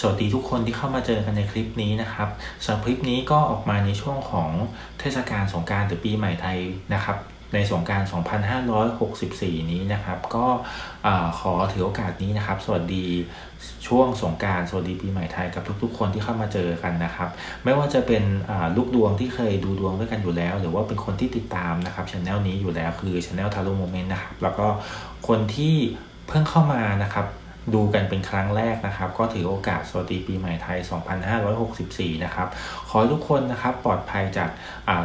สวัสดีทุกคนที่เข้ามาเจอกันในคลิปนี้นะครับสำหรับคลิปนี้ก็ออกมาในช่วงของเทศกาลสงการหรือปีใหม่ไทยนะครับในสงการ 2564 นี้นะครับ ก็ขอถือโอกาสนี้นะครับ สวัสดีช่วงสงการสวัสดีปีใหม่ไทยกับทุกๆ คนที่เข้ามาเจอกันนะครับ ไม่ว่าจะเป็นลูกดวงที่เคยดูดวงด้วยกันอยู่แล้ว หรือว่าเป็นคนที่ติดตามนะครับช anel นี้อยู่แล้วคือช anel ทารุโมเมนต์นะครับ แล้วก็คนที่เพิ่งเข้ามานะครับ ดูกันเป็นครั้งแรกนะครับ ก็ถือโอกาสสวัสดีปีใหม่ไทย 2564 นะครับ ขอให้ทุกคนนะครับปลอดภัยจาก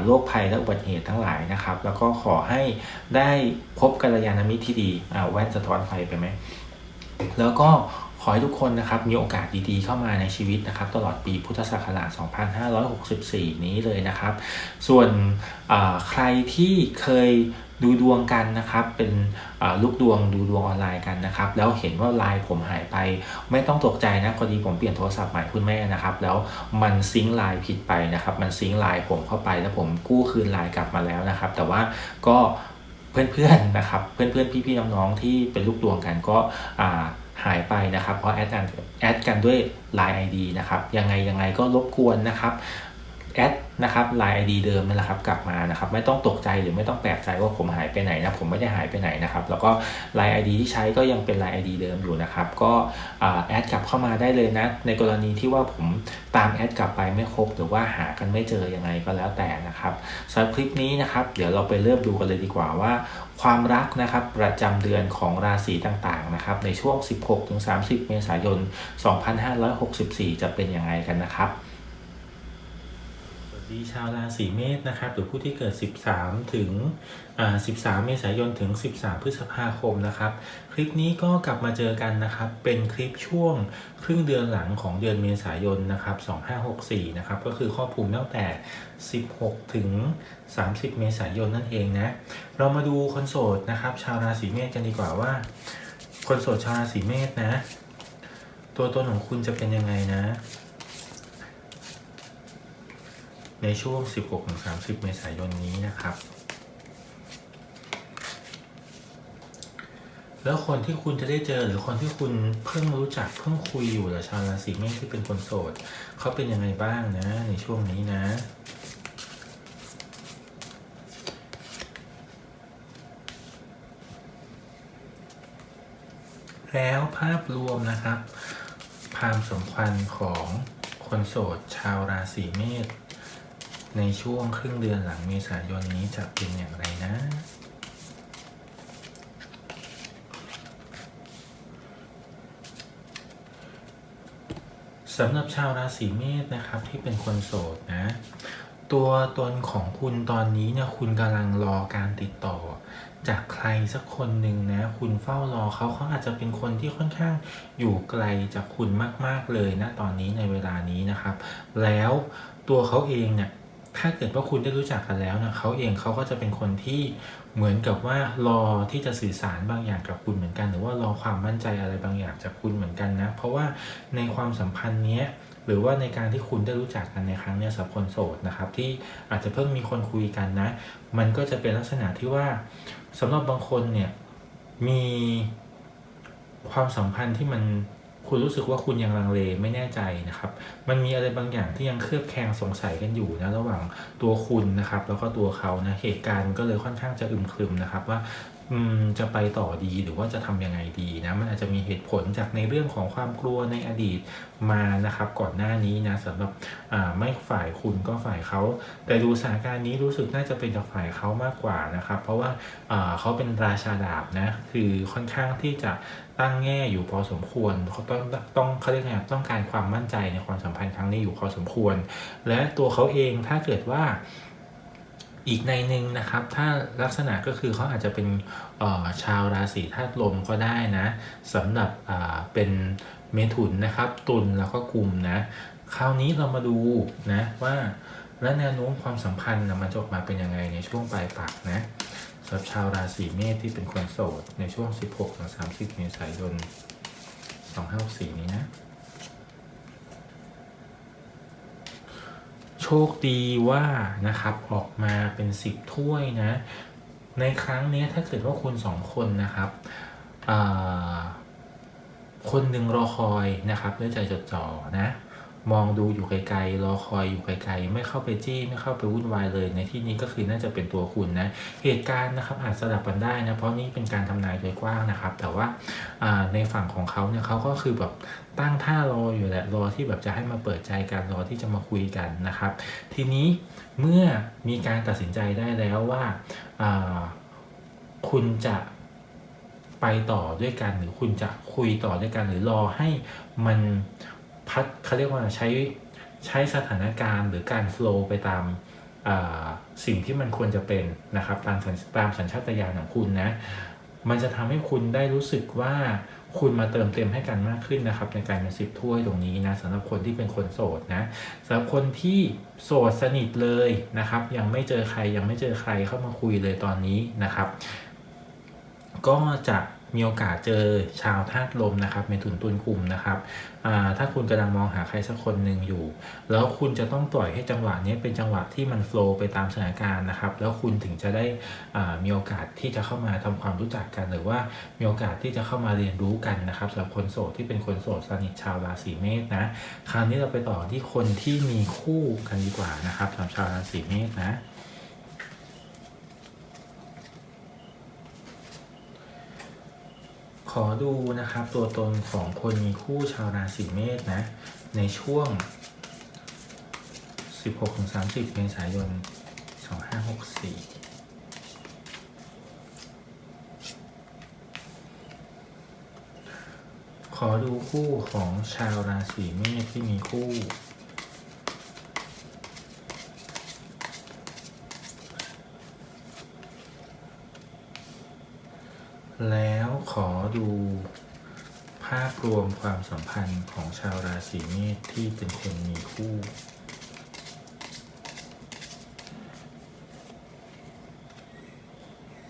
โรคภัยและอุบัติเหตุทั้งหลายนะครับ แล้วก็ขอให้ได้พบกัลยาณมิตรที่ดีแว่นสะท้อนไฟไปไหม แล้วก็ขอให้ทุกคนนะครับมีโอกาสดีๆเข้ามาในชีวิตนะครับ ตลอดปีพุทธศักราช 2564 นี้เลยนะครับ ส่วนใครที่เคย ดูดวงกันนะครับ เป็นลูกดวงดูดวงออนไลน์กันนะครับ แล้วเห็นว่าไลน์ผมหายไป ไม่ต้องตกใจนะพอดีผมเปลี่ยนโทรศัพท์ใหม่คุณแม่นะครับ แล้วมันซิงค์ไลน์ผิดไปนะครับ มันซิงค์ไลน์ผมเข้าไปแล้วผมกู้คืนไลน์กลับมาแล้วนะครับ แต่ว่าก็เพื่อนๆนะครับ เพื่อนๆพี่ๆน้องๆที่เป็นลูกดวงกันก็หายไปนะครับ เพราะแอดกันแอดกันด้วย Line ID นะครับ ยังไงยังไงก็รบกวนนะครับ แอดนะครับ Line ID เดิมนั่นแหละครับกลับมานะครับไม่ต้องตกใจหรือไม่ต้องแปลกใจว่าผมหายไปไหนนะผมไม่ได้หายไปไหนนะครับแล้วก็ Line ID ที่ใช้ก็ยังเป็น Line ID เดิมอยู่นะครับก็แอดกลับเข้ามาได้เลยนะในกรณีที่ว่าผมตามแอดกลับไปไม่ครบหรือว่าหากันไม่เจอยังไงก็แล้วแต่นะครับสำหรับคลิปนี้นะครับเดี๋ยวเราไปเริ่มดูกันเลยดีกว่าว่าความรักนะครับประจำเดือนของราศีต่างๆนะครับในช่วง 16-30 เมษายน 2564 จะเป็นยังไงกันนะครับ ดีชาวราศีเมษนะครับ หรือผู้ที่เกิด 13 ถึง 13 เมษายนถึง 13 พฤษภาคมนะครับ คลิปนี้ก็กลับมาเจอกันนะครับ เป็นคลิปช่วงครึ่งเดือนหลังของเดือนเมษายนนะครับ 2564 นะครับ ก็คือครอบคลุมตั้งแต่ 16 ถึง 30 เมษายนนั่นเองนะ เรามาดูคนโสดนะครับ ชาวราศีเมษกันดีกว่าว่า คนโสดชาวราศีเมษนะ ตัวตนของคุณจะเป็นยังไงนะ ในช่วง 16-30 เมษายนนี้นะครับ แล้วคนที่คุณจะได้เจอหรือคนที่คุณเพิ่งรู้จักเพิ่งคุยอยู่หรือชาวราศีเมษที่เป็นคนโสดเขาเป็นยังไงบ้างนะในช่วงนี้นะแล้วภาพรวมนะครับ ความสมพันของคนโสดชาวราศีเมษ ในช่วงครึ่งเดือนหลังเมษายนนี้จะเป็นอย่างไรนะ สำหรับชาวราศีเมษนะครับที่เป็นคนโสดนะ ตัวตนของคุณตอนนี้เนี่ยคุณกำลังรอการติดต่อ จากใครสักคนหนึ่งนะ คุณเฝ้ารอเขาเขาอาจจะเป็นคนที่ค่อนข้างอยู่ไกลจากคุณมาก ๆเลยนะตอนนี้ในเวลานี้นะครับ แล้วตัวเขาเองเนี่ย ถ้าเกิดว่าคุณได้รู้จักกันแล้วนะเขาเองเขาก็จะเป็นคนที่เหมือนกับว่ารอที่จะสื่อสารบางอย่างกับคุณเหมือนกัน หรือว่ารอความมั่นใจอะไรบางอย่างจากคุณเหมือนกันนะ เพราะว่าในความสัมพันธ์เนี้ยหรือว่าในการที่คุณได้รู้จักกันในครั้งเนี้ยสับคนโสดนะครับ ที่อาจจะเพิ่งมีคนคุยกันนะ มันก็จะเป็นลักษณะที่ว่าสำหรับบางคนเนี่ยมีความสัมพันธ์ที่มัน คุณรู้สึกว่าคุณยังลังเลไม่แน่ใจนะครับ มันมีอะไรบางอย่างที่ยังเคลือบแคลงสงสัยกันอยู่นะระหว่างตัวคุณนะครับ แล้วก็ตัวเขานะเหตุการณ์ก็เลยค่อนข้างจะอึมครึมนะครับว่า จะไปต่อดีหรือว่าจะทำยังไงดีนะมันอาจจะมีเหตุผลจากในเรื่องของความกลัวในอดีตมานะครับ ก่อนหน้านี้นะสำหรับอ่าไม่ฝ่ายคุณก็ฝ่ายเขาแต่ดูสถานการณ์นี้รู้สึกน่าจะเป็นจากฝ่ายเขามากกว่านะครับ เพราะว่าอ่าเขาเป็นราชาดาบนะคือค่อนข้างที่จะตั้งแง่อยู่พอสมควรเขาต้องต้องเขาเรียกไงต้องการความมั่นใจในความสัมพันธ์ครั้งนี้อยู่พอสมควร และตัวเขาเองถ้าเกิดว่า อีกในหนึ่งนะครับ ถ้าลักษณะก็คือเขาอาจจะเป็นออชาวราศีธาตุลมก็ได้นะสำหรับอ่าเป็นเมถุนนะครับ ตุลแล้วก็กลุ่มนะ คราวนี้เรามาดูนะว่าและแนวโน้มความสัมพันธ์นะมันจะออกมาเป็นยังไงในช่วงปลายปักนะสำหรับชาวราศีเมษที่เป็นคนโสดในช่วง 16-30 เมษายน 2564 นี้นะ โช คดีว่านะครับออกมาเป็นสิบถ้วยนะ ในครั้งนี้ถ้าเกิดว่าคุณสองคนนะครับคนหนึ่งรอคอยนะครับด้วยใจจดจ่อนะ มองดูอยู่ไกลๆรอคอยอยู่ไกลๆไม่เข้าไปจี้ไม่เข้าไปวุ่นวายเลย ในที่นี้ก็คือน่าจะเป็นตัวคุณนะเหตุการณ์นะครับอาจสลับกันได้นะเพราะนี่เป็นการทำนายโดยกว้างนะครับ แต่ว่าในฝั่งของเขาเนี่ยเขาก็คือแบบตั้งท่ารออยู่แหละรอที่แบบจะให้มาเปิดใจกันรอที่จะมาคุยกันนะครับ ทีนี้เมื่อมีการตัดสินใจได้แล้วว่าคุณจะไปต่อด้วยกันหรือคุณจะคุยต่อด้วยกันหรือรอให้มัน พัดเขาเรียกว่าใช้ใช้สถานการณ์หรือการโฟล์ไปตามสิ่งที่มันควรจะเป็นนะครับตามตามสัญชาตญาณของคุณนะมันจะทำให้คุณได้รู้สึกว่าคุณมาเติมเต็มให้กันมากขึ้นนะครับ ในการเป็นสิบถ้วยตรงนี้นะสำหรับคนที่เป็นคนโสดนะสำหรับคนที่โสดสนิทเลยนะครับ ยังไม่เจอใครยังไม่เจอใครเข้ามาคุยเลยตอนนี้นะครับ ก็จะ มีโอกาสเจอชาวธาตุลมนะครับในถุนตุนกลุ่มนะครับถ้าคุณกำลังมองหาใครสักคนหนึ่งอยู่ แล้วคุณจะต้องปล่อยให้จังหวะนี้เป็นจังหวะที่มันโฟล์ไปตามสถานการณ์นะครับ แล้วคุณถึงจะได้มีโอกาสที่จะเข้ามาทำความรู้จักกัน หรือว่ามีโอกาสที่จะเข้ามาเรียนรู้กันนะครับสำหรับคนโสดที่เป็นคนโสดสนิทชาวราศีเมษนะ คราวนี้เราไปต่อที่คนที่มีคู่กันดีกว่านะครับสำหรับชาวราศีเมษนะ ขอดูนะครับตัวตนของคนมีคู่ชาวราศีเมษนะ ในช่วง 16-30 เมษายน 2564ขอดูคู่ของชาวราศีเมษที่มีคู่ แล้ ขอดูภาพรวมความสัมพันธ์ของชาวราศีเมษที่เป็นคนมีคู่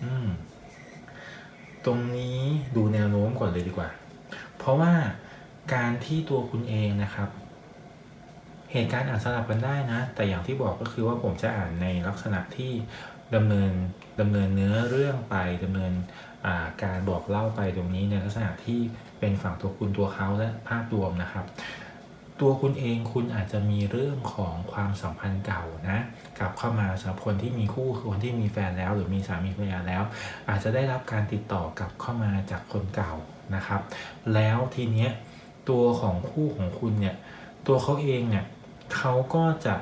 อืม ตรงนี้ดูแนวโน้มก่อนเลยดีกว่า เพราะว่าการที่ตัวคุณเองนะครับ เหตุการณ์อาจสลับกันได้นะ แต่อย่างที่บอกก็คือว่าผมจะอ่านในลักษณะที่ ดำเนินดำเนินเนื้อเรื่องไปดำเนินาการบอกเล่าไปตรงนี้ในลักษณะที่เป็นฝั่งตัวคุณตัวเขาและภาพรวมนะครับ ตัวคุณเองคุณอาจจะมีเรื่องของความสัมพันธ์เก่านะกลับเข้ามาสำหรับคนที่มีคู่คนที่มีแฟนแล้ว หรือมีสามีภรรยาแล้ว อาจจะได้รับการติดต่อกลับเข้ามาจากคนเก่านะครับ แล้วทีเนี้ยตัวของคู่ของคุณเนี่ยตัวเขาเองเนี่ยเขาก็จะ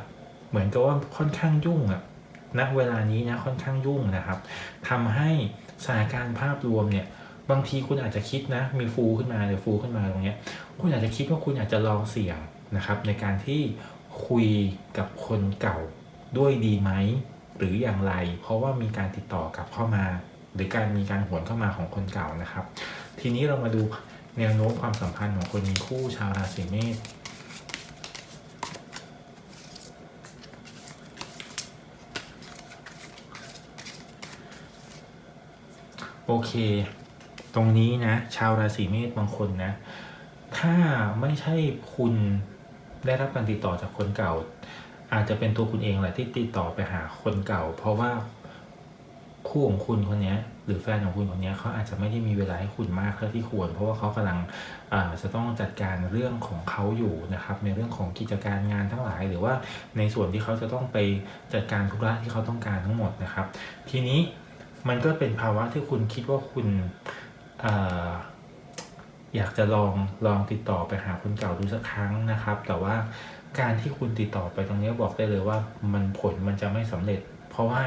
เหมือนกับว่าค่อนข้างยุ่งอะ ณเวลานี้นะค่อนข้างยุ่งนะครับทำให้สถานการณ์ภาพรวมเนี่ยบางทีคุณอาจจะคิดนะมีฟูขึ้นมาหรือฟูขึ้นมาตรงเนี้ยคุณอาจจะคิดว่าคุณอาจจะลองเสี่ยงนะครับ ในการที่คุยกับคนเก่าด้วยดีไหมหรืออย่างไร เพราะว่ามีการติดต่อกลับเข้ามา หรือการมีการหวนเข้ามาของคนเก่านะครับ ทีนี้เรามาดูแนวโน้มความสัมพันธ์ของคนมีคู่ชาวราศีเมษ โอเค ตรงนี้นะ ชาวราศีเมษบางคนนะ ถ้าไม่ใช่คุณได้รับการติดต่อจากคนเก่า อาจจะเป็นตัวคุณเองแหละที่ติดต่อไปหาคนเก่า เพราะว่าคู่ของคุณคนนี้หรือแฟนของคุณคนนี้เขาอาจจะไม่ได้มีเวลาให้คุณมากเท่าที่ควร เพราะว่าเขากำลังจะต้องจัดการเรื่องของเขาอยู่นะครับ ในเรื่องของกิจการงานทั้งหลาย หรือว่าในส่วนที่เขาจะต้องไปจัดการธุระที่เขาต้องการทั้งหมดนะครับ ทีนี้ มันก็เป็นภาวะที่คุณคิดว่าคุณออยากจะลองลองติดต่อไปหาคนเก่าดูสักครั้งนะครับ แต่ว่าการที่คุณติดต่อไปตรงนี้บอกได้เลยว่ามันผลมันจะไม่สำเร็จ เพราะว่า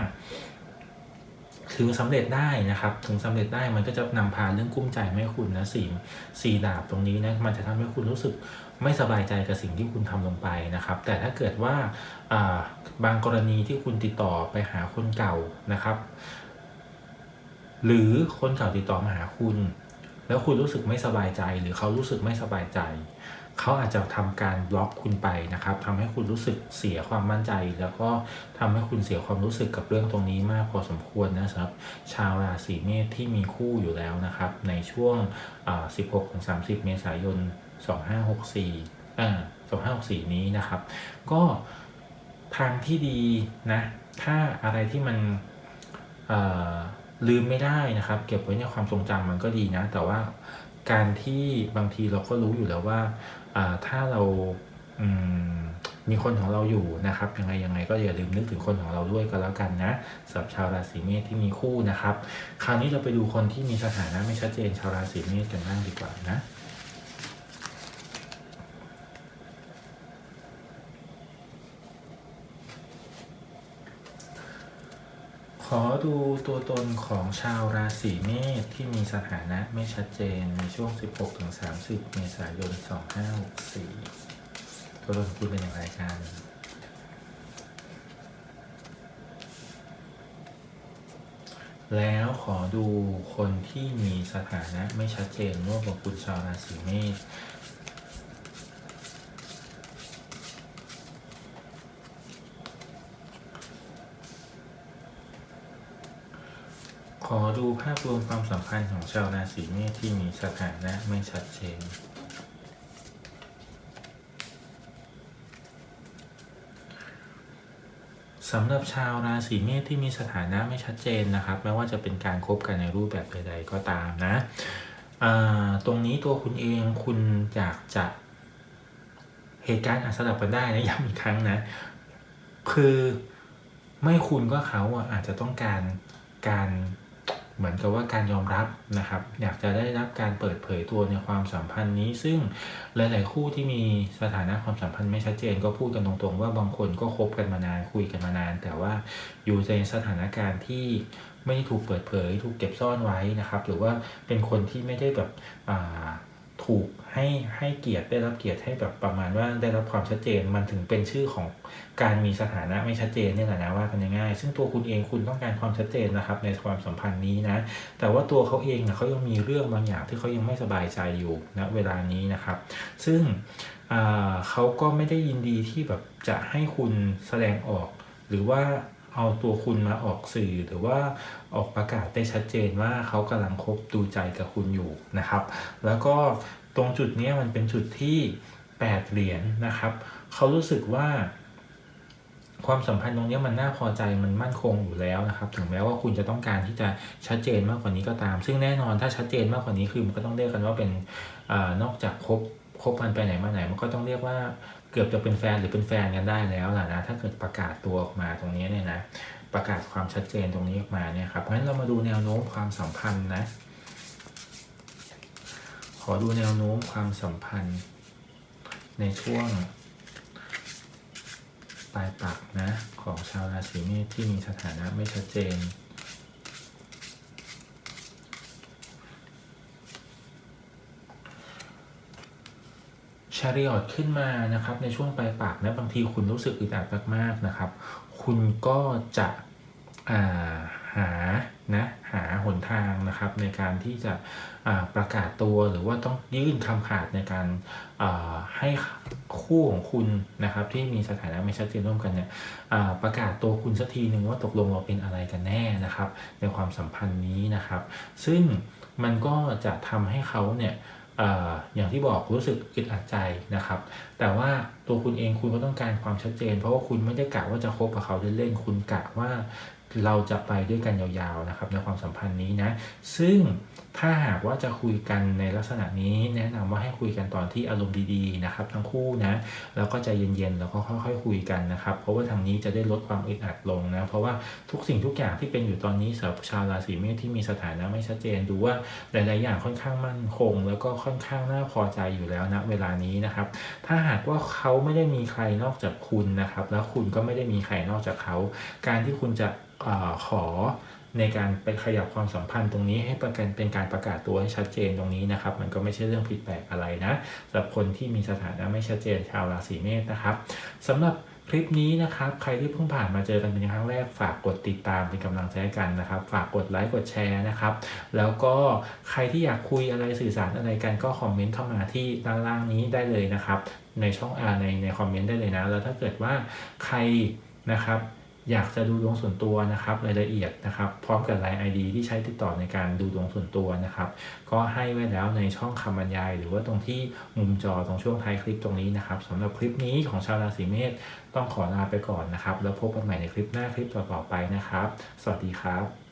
ถึงสำเร็จได้นะครับ ถึงสำเร็จได้มันก็จะนำพาเรื่องกุ้มใจไม่คุณนะสี่สี่ดาบตรงนี้นะมันจะทำให้คุณรู้สึกไม่สบายใจกับสิ่งที่คุณทำลงไปนะครับ แต่ถ้าเกิดว่าบางกรณีที่คุณติดต่อไปหาคนเก่านะครับ หรือคนเก่าติดต่อมาหาคุณ แล้วคุณรู้สึกไม่สบายใจ หรือเขารู้สึกไม่สบายใจ เขาอาจจะทำการบล็อกคุณไปนะครับทำให้คุณรู้สึกเสียความมั่นใจ แล้วก็ทำให้คุณเสียความรู้สึกกับเรื่องตรงนี้มากพอสมควรนะครับ ชาวราศีเมษที่มีคู่อยู่แล้วนะครับ ในช่วง 16-30 เมษายน 2564อ่า2564 นี้นะครับ ก็ทางที่ดีนะ ถ้าอะไรที่มันออ ลืมไม่ได้นะครับ เก็บไว้ในความทรงจำมันก็ดีนะ แต่ว่าการที่บางทีเราก็รู้อยู่แล้วว่าถ้าเรามีคนของเราอยู่นะครับ ยังไงยังไงก็อย่าลืมนึกถึงคนของเราด้วยก็แล้วกันนะสำหรับชาวราศีเมษที่มีคู่นะครับ คราวนี้เราไปดูคนที่มีสถานะไม่ชัดเจนชาวราศีเมษกันบ้างดีกว่านะ อดูตัวตนของชาวราศีเมษที่มีสถานะไม่ชัดเจนในช่วง 16-30 เมษายน 2564 ตัวตนของคุณเป็นอย่างไรกันแล้วขอดูคนที่มีสถานะไม่ชัดเจนร่วมกับคุณชาวราศีเมษ อดูภาพรวมความสัมพันธ์ของชาวราศีเมษที่มีสถานะไม่ชัดเจน สำหรับชาวราศีเมษที่มีสถานะไม่ชัดเจนนะครับ ไม่ว่าจะเป็นการคบกันในรูปแบบใดๆก็ตามนะ ตรงนี้ตัวคุณเองคุณอยากจะเหตุการณ์อาจสลับกันได้นะย้ำอีกครั้งนะ คือไม่คุณก็เขาอะอาจจะต้องการการ เหมือนกับว่าการยอมรับนะครับ อยากจะได้รับการเปิดเผยตัวในความสัมพันธ์นี้ ซึ่งหลาย ๆ คู่ที่มีสถานะความสัมพันธ์ไม่ชัดเจน ก็พูดกันตรงๆ ว่าบางคนก็คบกันมานานคุยกันมานาน แต่ว่าอยู่ในสถานการณ์ที่ไม่ได้ถูกเปิดเผย ถูกเก็บซ่อนไว้นะครับ หรือว่าเป็นคนที่ไม่ได้แบบอ่า ถูกให้ให้เกียรติได้รับเกียรติให้แบบประมาณว่าได้รับความชัดเจนมันถึงเป็นชื่อของการมีสถานะไม่ชัดเจนเนี่ยแหละนะว่ากันง่ายๆซึ่งตัวคุณเองคุณต้องการความชัดเจนนะครับ ในความสัมพันธ์นี้นะ แต่ว่าตัวเขาเองนะเขายังมีเรื่องบางอย่างที่เขายังไม่สบายใจอยู่ณเวลานี้นะครับ ซึ่งเขาก็ไม่ได้ยินดีที่แบบจะให้คุณแสดงออก หรือว่า เอาตัวคุณมาออกสื่อหรือว่าออกประกาศได้ชัดเจนว่าเขากำลังคบดูใจกับคุณอยู่นะครับ แล้วก็ตรงจุดนี้มันเป็นจุดที่ 8 เหรียญนะครับเขารู้สึกว่า ความสัมพันธ์ตรงนี้มันน่าพอใจมันมั่นคงอยู่แล้วนะครับ ถึงแม้ว่าคุณจะต้องการที่จะชัดเจนมากกว่านี้ก็ตาม ซึ่งแน่นอนถ้าชัดเจนมากกว่านี้คือมันก็ต้องเรียกกันว่าเป็นอนอกจากคบคบกันไปไหนมาไหนมันก็ต้องเรียกว่า เกือบจะเป็นแฟนหรือเป็นแฟนกันได้แล้วล่ะนะถ้าเกิดประกาศตัวออกมาตรงนี้เนี่ยนะประกาศความชัดเจนตรงนี้ออกมาเนี่ยครับเพราะฉะนั้นเรามาดูแนวโน้มความสัมพันธ์นะ ขอดูแนวโน้มความสัมพันธ์ ในช่วงปลายปักนะของชาวราศีเมษที่มีสถานะไม่ชัดเจน ชาริออตขึ้นมานะครับในช่วงปลายปากนะบางทีคุณรู้สึกอึดอัดมากๆนะครับ คุณก็จะาหานะหาหนทางนะครับในการที่จะประกาศตัวหรือว่าต้องยื่นคำขาดในการาให้คู่ของคุณนะครับที่มีสถานะไม่ชัดเจนร่วมกันเนี่ยประกาศตัวคุณสักทีหนึ่งว่าตกลงเราเป็นอะไรกันแน่นะครับ ในความสัมพันธ์นี้นะครับ ซึ่งมันก็จะทำให้เขาเนี่ย ออย่างที่บอกรู้สึกอึดอัดใจนะครับ แต่ว่าตัวคุณเองคุณก็ต้องการความชัดเจน เพราะว่าคุณไม่ได้กะว่าจะคบกับเขาเล่นๆคุณกะว่า เราจะไปด้วยกันยาวๆนะครับในความสัมพันธ์นี้นะ ซึ่งถ้าหากว่าจะคุยกันในลักษณะนี้แนะนำว่าให้คุยกันตอนที่อารมณ์ดีๆนะครับ ทั้งคู่นะแล้วก็ใจเย็นๆแล้วก็ค่อยๆคุยกันนะครับ เพราะว่าทางนี้จะได้ลดความอึดอัดลงนะเพราะว่าทุกสิ่งทุกอย่างที่เป็นอยู่ตอนนี้สำหรับชาวราศีเมษที่มีสถานะไม่ชัดเจนดูว่าหลายๆอย่างค่อนข้างมั่นคง แล้วก็ค่อนข้างน่าพอใจอยู่แล้วนะเวลานี้นะครับ ถ้าหากว่าเขาไม่ได้มีใครนอกจากคุณนะครับ แล้วคุณก็ไม่ได้มีใครนอกจากเขา การที่คุณจะ อขอในการไปขยับความสัมพันธ์ตรงนี้ให้ประกันเป็นการประกาศตัวให้ชัดเจนตรงนี้นะครับ มันก็ไม่ใช่เรื่องผิดแปลกอะไรนะสำหรับคนที่มีสถานะไม่ชัดเจนชาวราศีเมษนะครับสำหรับคลิปนี้นะครับ ใครที่เพิ่งผ่านมาเจอกันเป็นครั้งแรกฝากกดติดตามเป็นกำลังใจกันนะครับ ฝากกดไลค์กดแชร์นะครับ แล้วก็ใครที่อยากคุยอะไรสื่อสารอะไรกันก็คอมเมนต์เข้ามาที่ด้านล่างนี้ได้เลยนะครับ ในช่องอาในในคอมเมนต์ได้เลยนะ แล้วถ้าเกิดว่าใครนะครับ อยากจะดูดวงส่วนตัวนะครับรายละเอียดนะครับ พร้อมกับไลน์ ID ที่ใช้ติดต่อในการดูดวงส่วนตัวนะครับ ก็ให้ไว้แล้วในช่องคำบรรยาย หรือว่าตรงที่มุมจอตรงช่วงท้ายคลิปตรงนี้นะครับสำหรับคลิปนี้ของชาวราศีเมษต้องขอลาไปก่อนนะครับ แล้วพบกันใหม่ในคลิปหน้าคลิปต่อๆไปนะครับ สวัสดีครับ